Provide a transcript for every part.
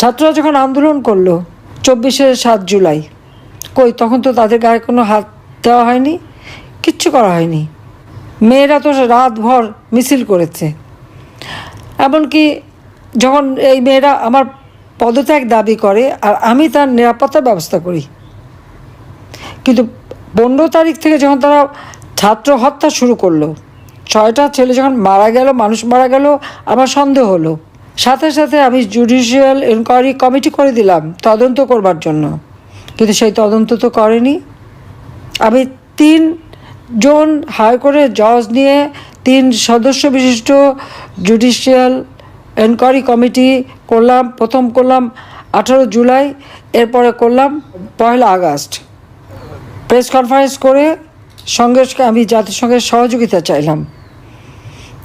ছাত্ররা যখন আন্দোলন করল, চব্বিশে সাত জুলাই, কই, তখন তো তাদের গায়ে কোনো হাত দেওয়া হয়নি, কিচ্ছু করা হয়নি। মেয়েরা তো রাতভর মিছিল করেছে। এমনকি যখন এই মেয়েরা আমার পদত্যাগ দাবি করে, আর আমি তার নিরাপত্তার ব্যবস্থা করি। কিন্তু পনেরো তারিখ থেকে যখন তারা ছাত্র হত্যা শুরু করল, ছয়টা ছেলে যখন মারা গেল, মানুষ মারা গেল, আমার সন্দেহ হলো। সাথে সাথে আমি জুডিশিয়াল ইনকোয়ারি কমিটি করে দিলাম, তদন্ত করবার জন্য। কিন্তু সেই তদন্ত তো করেনি। আমি তিন জন হায়ার করে জজ নিয়ে তিন সদস্য বিশিষ্ট জুডিশিয়াল এনকোয়ারি কমিটি করলাম, প্রথম করলাম আঠারো জুলাই, এরপরে করলাম পয়লা আগস্ট। প্রেস কনফারেন্স করে সঙ্গে আমি জাতিসংঘের সহযোগিতা চাইলাম,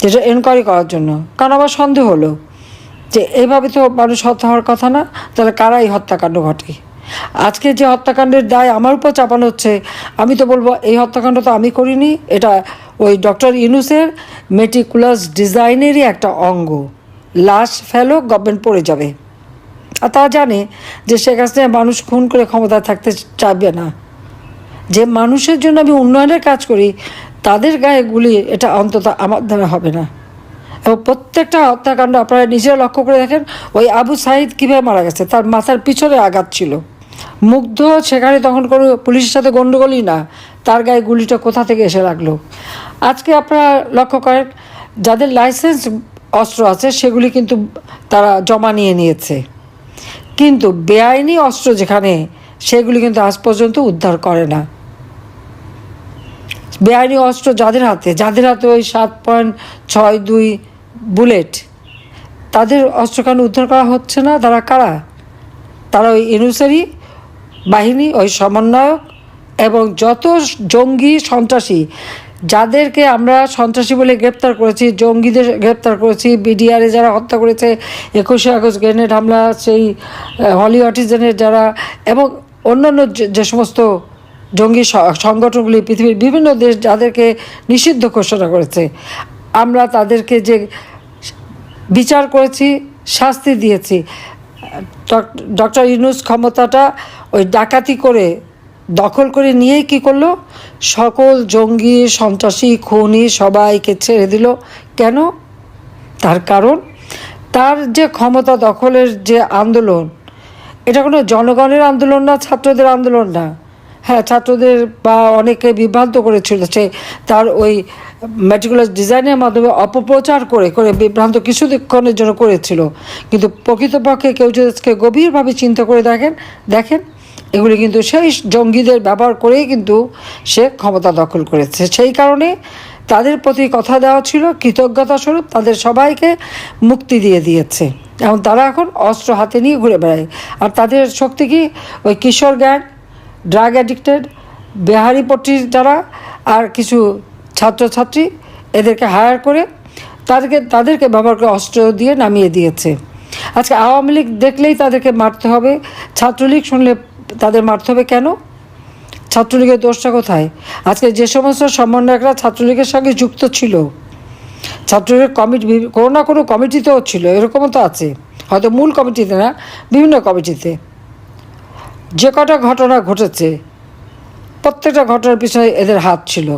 যেটা এনকোয়ারি করার জন্য। কারণ আমার সন্দেহ হলো যে এইভাবে তো মানুষ হত্যা হওয়ার কথা না, তাহলে কারাই হত্যাকাণ্ড ঘটে? আজকে যে হত্যাকাণ্ডের দায় আমার উপর চাপানো হচ্ছে, আমি তো বলব এই হত্যাকাণ্ড তো আমি করিনি, এটা ওই ডক্টর ইনুসের মেটিকুলাস ডিজাইনেরই একটা অঙ্গ। লাশ ফেলো, গভর্নমেন্ট পড়ে যাবে। আর তা জানে যে শেখ হাসিনা মানুষ খুন করে ক্ষমতায় থাকতে চাইবে না। যে মানুষের জন্য আমি উন্নয়নের কাজ করি, তাদের গায়ে গুলি এটা অন্তত আমার দ্বারা হবে না। এবং প্রত্যেকটা হত্যাকাণ্ড আপনারা নিজেরা লক্ষ্য করে দেখেন, ওই আবু সাইদ কীভাবে মারা গেছে? তার মাথার পিছনে আঘাত ছিল। মুগ্ধ সেখানে তখন কোনো পুলিশের সাথে গণ্ডগোলই না। তার গায়ে গুলিটা কোথা থেকে এসে লাগল? আজকে আপনারা লক্ষ্য করেন, যাদের লাইসেন্স অস্ত্র আছে, সেগুলি কিন্তু তারা জমা নিয়ে নিয়েছে। কিন্তু বেআইনি অস্ত্র যেখানে, সেগুলি কিন্তু আজ পর্যন্ত উদ্ধার করে না। বেআইনি অস্ত্র যাদের হাতে? যাদের হাতে ওই সাত পয়েন্ট ছয় দুই বুলেট। তাদের অস্ত্র কেন উদ্ধার করা হচ্ছে না। তারা কারা? তারা ওই ইনুসারি বাহিনী, ওই সমন্বয়ক এবং যত জঙ্গি সন্ত্রাসী, যাদেরকে আমরা সন্ত্রাসী বলে গ্রেপ্তার করেছি, জঙ্গিদের গ্রেপ্তার করেছি, বিডিআরে যারা হত্যা করেছে, একুশে আগস্ট গ্রেনেড হামলা, সেই হলি অটিজেনের যারা এবং অন্যান্য যে সমস্ত জঙ্গি সংগঠনগুলি, পৃথিবীর বিভিন্ন দেশ যাদেরকে নিষিদ্ধ ঘোষণা করেছে। আমরা তাদেরকে যে বিচার করেছি, শাস্তি দিয়েছি। ডক্টর ইউনুস ক্ষমতাটা ওই ডাকাতি করে দখল করে নিয়েই কি করল? সকল জঙ্গি, সন্ত্রাসী, খুনি সবাইকে ছেড়ে দিল। কেন? তার কারণ, তার যে ক্ষমতা দখলের যে আন্দোলন, এটা কোনো জনগণের আন্দোলন না, ছাত্রদের আন্দোলন না। হ্যাঁ ছাত্রদের বা অনেকে বিভ্রান্ত করেছিল সে তার ওই ম্যাটিকুলার ডিজাইনের মাধ্যমে অপপ্রচার করে করে বিভ্রান্ত কিছুক্ষণের জন্য করেছিল। কিন্তু প্রকৃতপক্ষে কেউ যদি আজকে গভীরভাবে চিন্তা করে দেখেন দেখেন, এগুলি কিন্তু সেই জঙ্গিদের ব্যবহার করেই কিন্তু সে ক্ষমতা দখল করেছে। সেই কারণে তাদের প্রতি কথা দেওয়া ছিল, কৃতজ্ঞতা স্বরূপ তাদের সবাইকে মুক্তি দিয়ে দিয়েছে। এবং তারা এখন অস্ত্র হাতে নিয়ে ঘুরে বেড়ায়। আর তাদের শক্তি কি? ওই কিশোর গ্যাং ড্রাগ অ্যাডিক্টেড বেহারি পট্টির যারা আর কিছু ছাত্রছাত্রী এদেরকে হায়ার করে তাদেরকে তাদেরকে ব্যবহার করে অস্ত্র দিয়ে নামিয়ে দিয়েছে। আজকে আওয়ামী লীগ দেখলেই তাদেরকে মারতে হবে। ছাত্রলীগ শুনলে তাদের মারতে হবে কেন? ছাত্রলীগের দোষটা কোথায়? আজকে যে সমস্ত সমন্বয়করা ছাত্রলীগের সঙ্গে যুক্ত ছিল, ছাত্রলীগের কমিটি কোনো না কোনো কমিটিতেও ছিল, এরকমও তো আছে। হয়তো মূল কমিটিতে না, বিভিন্ন কমিটিতে যে কটা ঘটনা ঘটেছে, প্রত্যেকটা ঘটনার পিছনে এদের হাত ছিল।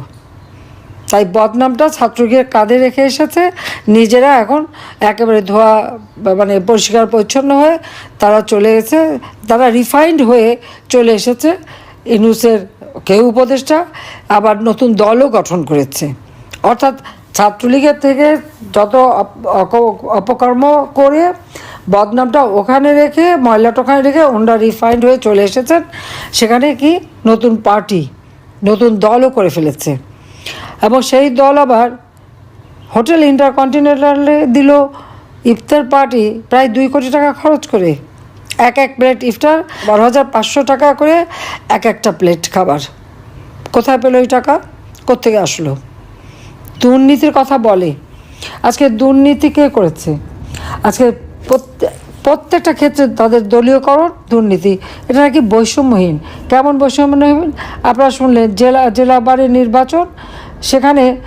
তাই বদনামটা ছাত্রলীগের কাঁধে রেখে এসেছে। নিজেরা এখন একেবারে ধোয়া মানে পরিষ্কার পরিচ্ছন্ন হয়ে তারা চলে গেছে। তারা রিফাইন্ড হয়ে চলে এসেছে। ইনুসের কেউ উপদেষ্টা, আবার নতুন দলও গঠন করেছে। অর্থাৎ ছাত্রলীগের থেকে যত অপকর্ম করে বদনামটা ওখানে রেখে, ময়লাটা ওখানে রেখে ওনারা রিফাইন্ড হয়ে চলে এসেছেন। সেখানে কি? নতুন পার্টি নতুন দলও করে ফেলেছে। এবং সেই দল আবার হোটেল ইন্টারকন্টিনেন্টালে দিল ইফতার পার্টি প্রায় দুই কোটি টাকা খরচ করে। এক এক প্লেট ইফতার, বারো হাজার পাঁচশো টাকা করে এক একটা প্লেট খাবার। কোথায় পেল ওই টাকা? কোত্থেকে আসলো? দুর্নীতির কথা বলে। আজকে দুর্নীতি কে করেছে? আজকে প্রত্যে- প্রত্যেকটা ক্ষেত্রে তাদের দলীয়করণ দুর্নীতি। এটা নাকি বৈষম্যহীন। কেমন বৈষম্যহীন? আপনারা শুনলেন, জেলা জেলা বাড়ির নির্বাচন, সেখানে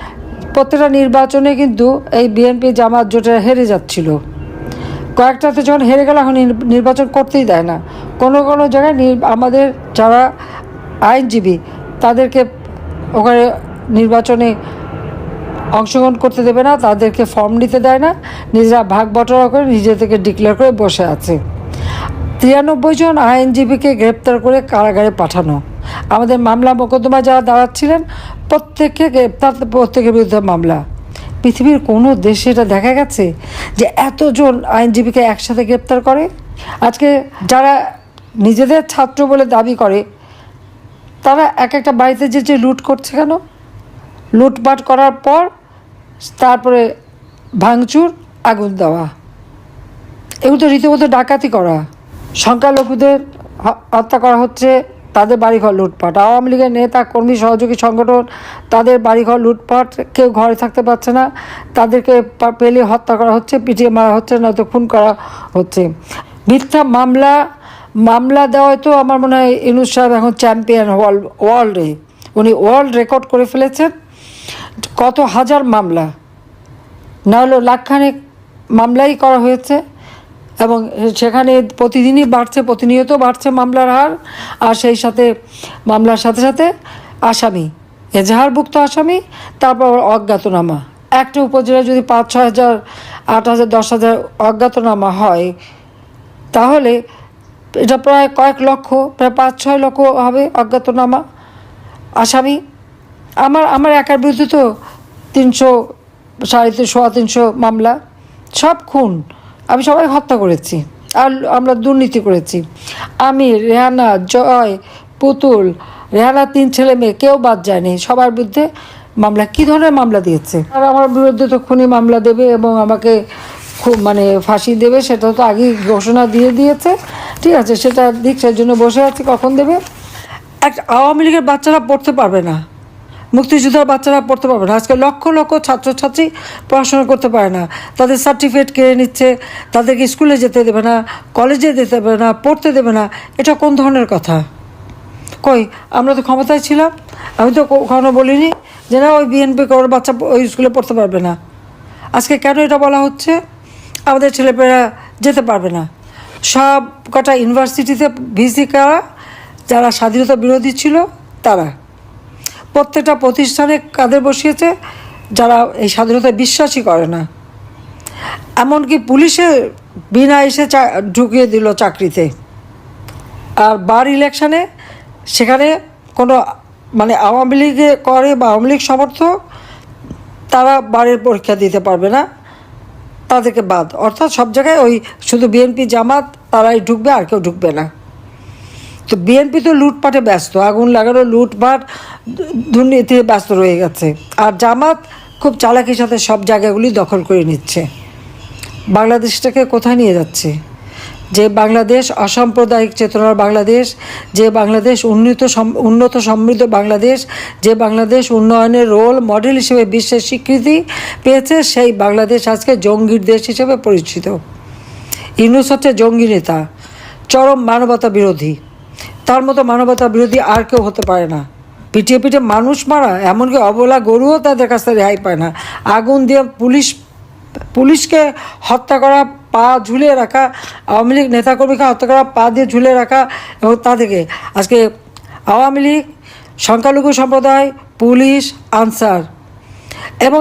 প্রত্যেকটা নির্বাচনে কিন্তু এই বিএনপি জামাত জোটে হেরে যাচ্ছিল। কয়েকটাতে যখন হেরে গেল, এখন নির- নির্বাচন করতেই দেয় না। কোনো কোনো জায়গায় আমাদের যারা আইনজীবী, তাদেরকে ওখানে নির্বাচনে অংশগ্রহণ করতে দেবে না, তাদেরকে ফর্ম নিতে দেয় না, নিজেরা ভাগ বটরা করে নিজেদেরকে ডিক্লেয়ার করে বসে আছে। তিরানব্বই জন আইনজীবীকে গ্রেপ্তার করে কারাগারে পাঠানো। আমাদের মামলা মোকদ্দমা যারা দাঁড়াচ্ছিলেন, প্রত্যেককে গ্রেপ্তার, প্রত্যেকের বিরুদ্ধে মামলা। পৃথিবীর কোনো দেশে এটা দেখা গেছে যে এতজন আইনজীবীকে একসাথে গ্রেপ্তার করে? আজকে যারা নিজেদের ছাত্র বলে দাবি করে, তারা এক একটা বাড়িতে যে যে লুট করছে কেন? লুটপাট করার পর তারপরে ভাঙচুর, আগুন দেওয়া। এগুলো তো রীতিমতো ডাকাতি করা। সংখ্যালঘুদের হত্যা করা হচ্ছে তাদের বাড়িঘর লুটপাট। আওয়ামী লীগের নেতা, কর্মী, সহযোগী সংগঠন তাদের বাড়িঘর লুটপাট, কেউ ঘরে থাকতে পারছে না। তাদেরকে পেলে হত্যা করা হচ্ছে, পিটিয়ে মারা হচ্ছে, নয়তো খুন করা হচ্ছে। মিথ্যা মামলা মামলা দেওয়ায় তো আমার মনে হয় ইনুস সাহেব এখন চ্যাম্পিয়ন ওয়ার্ল্ড ওয়ার্ল্ডে। উনি ওয়ার্ল্ড রেকর্ড করে ফেলেছেন। কত হাজার মামলা? না হলেও লাখখানেক মামলাই করা হয়েছে এবং সেখানে প্রতিদিনই বাড়ছে, প্রতিনিয়ত বাড়ছে মামলার হার আর সেই সাথে মামলার সাথে সাথে আসামি, এজাহারভুক্ত আসামি, তারপর অজ্ঞাতনামা। একটা উপজেলায় যদি পাঁচ ছ হাজার, আট হাজার, দশ হাজার অজ্ঞাতনামা হয়, তাহলে এটা প্রায় কয়েক লক্ষ, প্রায় পাঁচ, ছয় লক্ষ হবে অজ্ঞাতনামা আসামি। আমার আমার একার বিরুদ্ধে তো তিনশো, সাড়ে তিনশো তিনশো মামলা, সব খুন। আমি সবাই হত্যা করেছি আর আমরা দুর্নীতি করেছি। আমি, রেহানা, জয়, পুতুল, রেহানা তিন ছেলে মেয়ে, কেউ বাদ যায়নি। সবার বিরুদ্ধে মামলা, কী ধরনের মামলা দিয়েছে? আর আমার বিরুদ্ধে তো খুনি মামলা দেবে এবং আমাকে খুব মানে ফাঁসি দেবে সেটা তো আগেই ঘোষণা দিয়ে দিয়েছে। ঠিক আছে, সেটা দিক জন্য বসে আছি। কখন দেবে? এক আওয়ামী লীগের বাচ্চারা পড়তে পারবে না। মুক্তিযোদ্ধার বাচ্চারা পড়তে পারবে না। আজকে লক্ষ লক্ষ ছাত্রছাত্রী পড়াশোনা করতে পারে না। তাদের সার্টিফিকেট কেড়ে নিচ্ছে, তাদেরকে স্কুলে যেতে দেবে না কলেজে যেতে দেবে না, পড়তে দেবে না। এটা কোন ধরনের কথা? কই, আমরা তো ক্ষমতায় ছিলাম, আমি তো কখনো বলিনি যে না, ওই বিএনপি কারোর বাচ্চা ওই স্কুলে পড়তে পারবে না। আজকে কেন এটা বলা হচ্ছে? আমাদের ছেলেপেলেরা যেতে পারবে না। সব কটা ইউনিভার্সিটিতে ভিসি কারা? যারা স্বাধীনতা বিরোধী ছিল, তারা। প্রত্যেকটা প্রতিষ্ঠানে কাদের বসিয়েছে? যারা এই স্বাধীনতায় বিশ্বাসই করে না। এমনকি পুলিশে বিনা এসে ঢুকিয়ে দিল চাকরিতে। আর বার ইলেকশানে সেখানে কোনো মানে আওয়ামী লীগে করে বা আওয়ামী লীগ সমর্থক, তারা বারের পরীক্ষা দিতে পারবে না। তাদেরকে বাদ। অর্থাৎ সব জায়গায় ওই শুধু বিএনপি জামাত, তারাই ঢুকবে আর কেউ ঢুকবে না। তো বিএনপি তো লুটপাটে ব্যস্ত। আগুন লাগানো লুটপাট দুর্নীতিতে ব্যস্ত রয়ে গেছে। আর জামাত খুব চালাকির সাথে সব জায়গাগুলি দখল করে নিচ্ছে। বাংলাদেশটাকে কোথায় নিয়ে যাচ্ছে? যে বাংলাদেশ অসাম্প্রদায়িক চেতনার বাংলাদেশ, যে বাংলাদেশ উন্নত উন্নত সমৃদ্ধ বাংলাদেশ, যে বাংলাদেশ উন্নয়নের রোল মডেল হিসেবে বিশ্বের স্বীকৃতি পেয়েছে, সেই বাংলাদেশ আজকে জঙ্গির দেশ হিসেবে পরিচিত। ইউনুস হচ্ছে জঙ্গি নেতা, চরম মানবতা বিরোধী। তার মতো মানবতা বিরোধী আর কেউ হতে পারে না। পিটিয়ে পিঠে মানুষ মারা, এমনকি অবলা গরুও তাদের কাছ থেকে রেহাই পায় না। আগুন দিয়ে পুলিশ, পুলিশকে হত্যা করা, পা ঝুলিয়ে রাখা, আওয়ামী লীগ নেতাকর্মীকে হত্যা করা, পা দিয়ে ঝুলিয়ে রাখা এবং থেকে আজকে আওয়ামী লীগ, সংখ্যালঘু সম্প্রদায়, পুলিশ, আনসার এবং